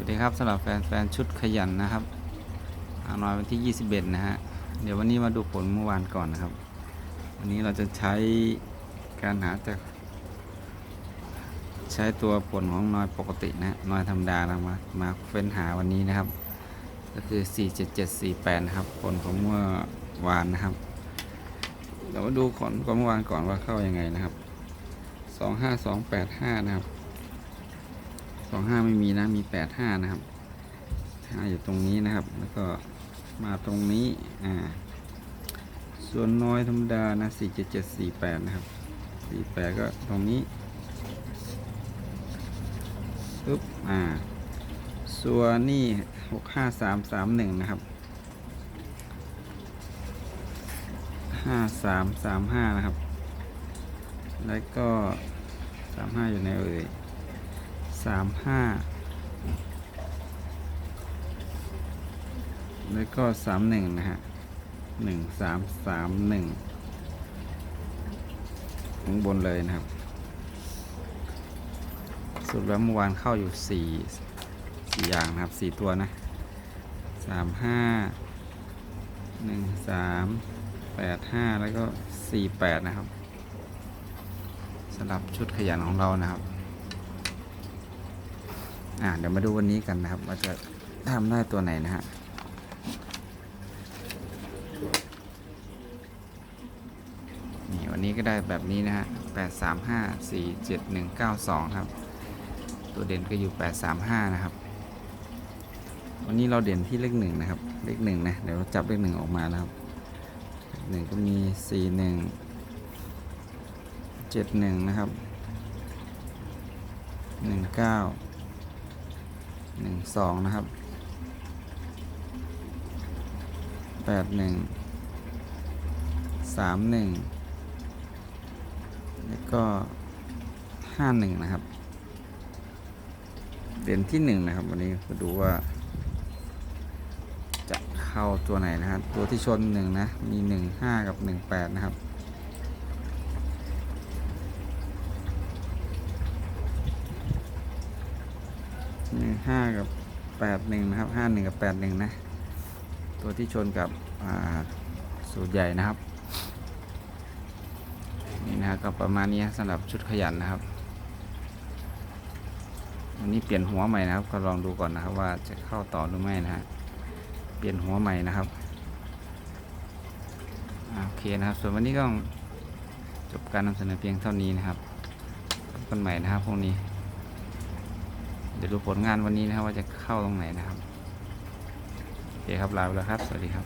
สวัสดีครับสำหรับแฟนแฟนชุดขยันนะครับอาน่อยวันที่ 21 นะฮะ เดี๋ยววันนี้มาดูผลเมื่อวานก่อนนะครับ วันนี้เราจะใช้การหาจากใช้ตัวผลของนอยปกตินะฮะนอยธรรมดานะมามาเฟ้นหาวันนี้นะครับ ก็คือ 47748 นะครับ ผลของเมื่อวานนะครับ เรามาดูก่อนก่อนเมื่อวานก่อนว่าเข้ายังไงนะครับ 25285 นะครับ สองห้าไม่มีนะ มีแปดห้านะครับห้าอยู่ตรงนี้นะครับ แล้วก็มาตรงนี้ อ่า ส่วนน้อยธรรมดานะสี่เจ็ดเจ็ดสี่แปดนะครับสี่แปดก็ตรงนี้ปึ๊บ อ่า ส่วนนี่หกห้าสามสามหนึ่งนะครับห้าสามสามห้านะครับ แล้วก็สามห้าอยู่ในเอ่ย สามห้าแล้วก็สามหนึ่งนะฮะหนึ่งสามสามหนึ่งข้างบนเลยนะครับ สุดแล้วเมื่อวานเข้าอยู่สี่สี่อย่างนะครับสี่ตัวนะสามห้าหนึ่งสามแปดห้าแล้วก็สี่แปดนะครับสำหรับชุดขยันของเรานะครับ อ่าเดี๋ยวมาดูวันนี้กันนะครับ ว่าจะทำได้ตัวไหนนะฮะนี่วันนี้ก็ได้แบบนี้นะฮะแปดสามห้าสี่เจ็ดหนึ่งเก้าสองครับ ตัวเด่นก็อยู่แปดสามห้านะครับ วันนี้เราเด่นที่เลขหนึ่งนะครับ เลขหนึ่งนะ เดี๋ยวเราจับเลขหนึ่งออกมานะครับหนึ่งก็มีสี่หนึ่งเจ็ดหนึ่งนะครับหนึ่งเก้า หนึ่งสองนะครับแปดหนึ่งสามหนึ่งแล้วก็ห้าหนึ่งนะครับ เด่นที่หนึ่งนะครับ วันนี้มาดูว่า จะเข้าตัวไหนนะครับ ตัวที่ชนหนึ่งนะ มีหนึ่งห้ากับหนึ่งแปดนะครับ หนึ่งห้ากับแปดหนึ่งนะครับห้าหนึ่งกับแปดหนึ่งนะ ตัวที่ชนกับสูตรใหญ่นะครับ นี่นะครับก็ประมาณนี้สำหรับชุดขยันนะครับวันนี้เปลี่ยนหัวใหม่นะครับ ก็ลองดูก่อนนะครับว่าจะเข้าต่อหรือไม่นะฮะเปลี่ยนหัวใหม่นะครับอโอเคนะครับ ส่วนวันนี้ก็จบการนำเสนอเพียงเท่านี้นะครับพบกันใหม่นะครับพรุ่งนี้ เดี๋ยวดูผลงานวันนี้นะครับว่าจะเข้าตรงไหนนะครับโอเคครับลาไปแล้วครับ สวัสดีครับ